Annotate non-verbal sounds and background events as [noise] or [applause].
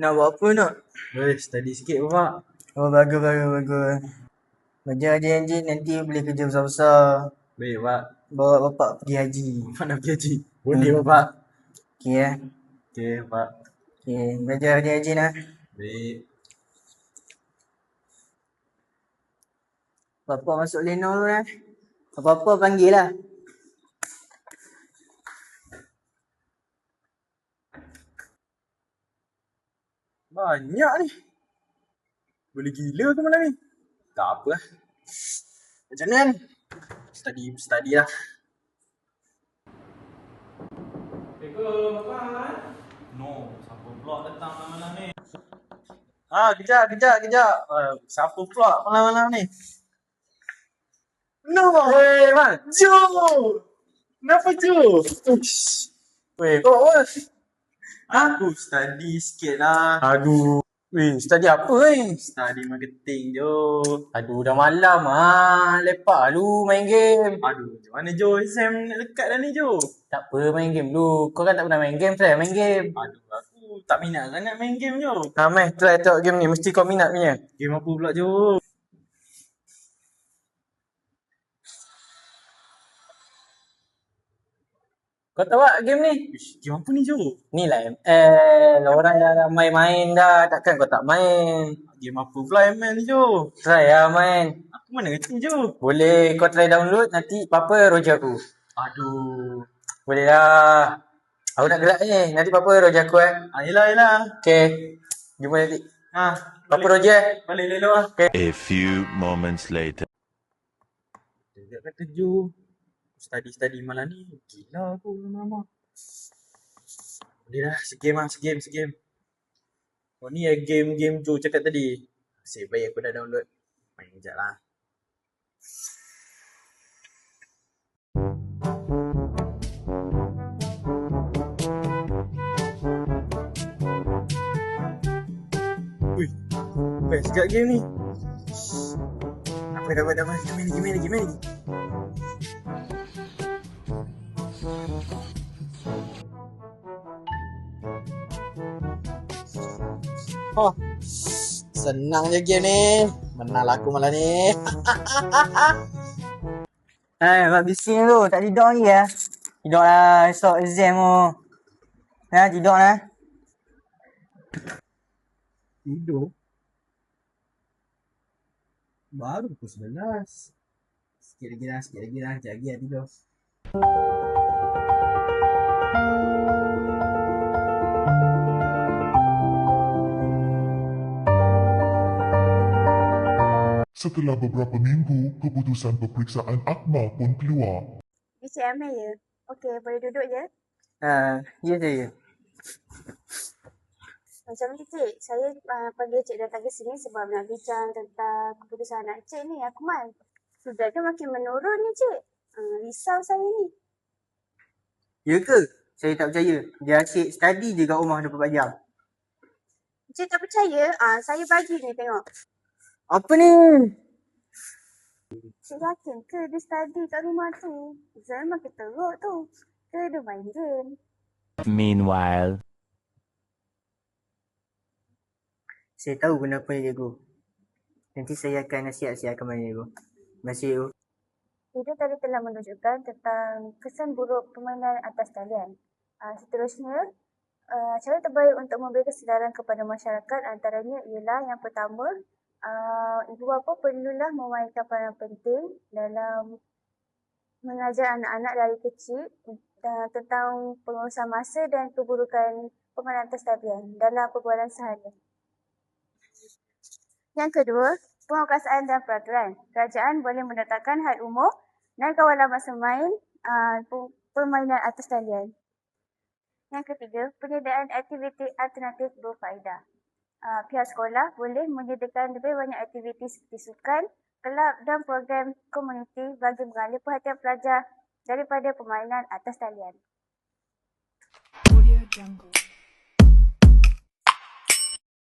Nak buat apa nak? Weh, study sikit bapak. Oh bagus bagus bagus. Belajar je enjin nanti boleh kerja besar-besar. Baik bapak. Bawa bapak pergi haji. Bapak nak pergi haji? Boleh bapak. Okey eh. Okey bapak. Okey, belajar je enjin lah. Baik. Bapak masuk Leno dulu eh. Apa-apa panggil lah. Banyak ni. Boleh gila ke malam ni? Tak apa lah. Macam mana kan? Study, study lah. Assalamualaikum, Abang. No, siapa pula datang malam-malam ni? Ah, kejap, kejap, kejap. Uh, siapa pula malam-malam ni? No! Weh, man! Joe! Kenapa? Uish. Weh, kau apa? Aku study sikit lah. Aduh. Weh, study apa eh? Study marketing, Joe. Aduh, dah malam ah. Lepak lu main game. Aduh, macam mana? Exam nak dekat dah ni, Joe. Tak apa main game dulu. Kau kan tak pernah main game, try main game. Aduh, aku tak minat sangat main game, Joe. Ha, meh, try tengok game ni. Mesti kau minat punya. Game apa pula, Joe? Kau tahu tak game ni? Ish, game apa ni, Joe? Ni lah ML. Orang dah ramai main dah. Takkan kau tak main? Game apa pula ML ni, Joe? Try lah main. Aku mana ngerti, Joe? Boleh kau try download. Nanti apa roja aku. Aduh. Boleh lah. Aku nak gerak ni. Nanti apa roja aku eh. Ah, yelah, yelah. Okay. Jumpa nanti. Ah, Apa roja eh? balik lelo lah. A few moments later. Dia kata Joe. Study-study malam ni. Gila aku lama-lama. Boleh dah, segame lah, segame, segame. Oh ni game-game Joe cakap tadi. Asyik baik aku dah download. Main kejap lah. Best juga game ni. Apa dapat dapat game ni, game ni, game ni. Oh, senang je game ni. Menang lah aku malam ni. [laughs] Eh, buat bising tu. Tak tidur lagi ya. Tidur lah. Esok exam tu. Ya, tidur lah. Tidur. Baru pukul 11. Sikit lagi lah, sikit lagi lah. Sekejap lagi lah tidur. Setelah beberapa minggu, keputusan peperiksaan Akmal pun keluar. Encik Amel ya? Okey, boleh duduk je. Ha, ya je ya. Macam ni cik, saya uh, panggil cik datang ke sini sebab nak bincang tentang keputusan anak cik ni, Akmal. Sudah dia makin menurun ni cik. Uh, risau saya ni. Ya ke? Saya tak percaya. Dia asyik study je kat rumah 24 jam. Cik tak percaya? Ah, uh, saya bagi ni tengok. Apa ni? Cik yakin ke dia study kat rumah tu? Exam makin teruk tu. Ke dia main game? Meanwhile. Saya tahu kenapa dia cikgu. Nanti saya akan nasihat-nasihatkan mana cikgu. Terima kasih cikgu. Video tadi telah menunjukkan tentang kesan buruk permainan atas talian. Uh, seterusnya, uh, cara terbaik untuk memberi kesedaran kepada masyarakat antaranya ialah yang pertama, uh, ibu bapa perlulah memainkan peranan penting dalam mengajar anak-anak dari kecil uh, tentang pengurusan masa dan keburukan permainan atas talian dalam perbualan seharian. Yang kedua, penguasaan dan peraturan. Kerajaan boleh menetapkan had umur dan kawalan masa main uh, permainan atas talian. Yang ketiga, penyediaan aktiviti alternatif berfaedah. Uh, pihak sekolah boleh menyediakan lebih banyak aktiviti seperti sukan, kelab dan program komuniti bagi mengalih perhatian pelajar daripada permainan atas talian. Audio Jungle.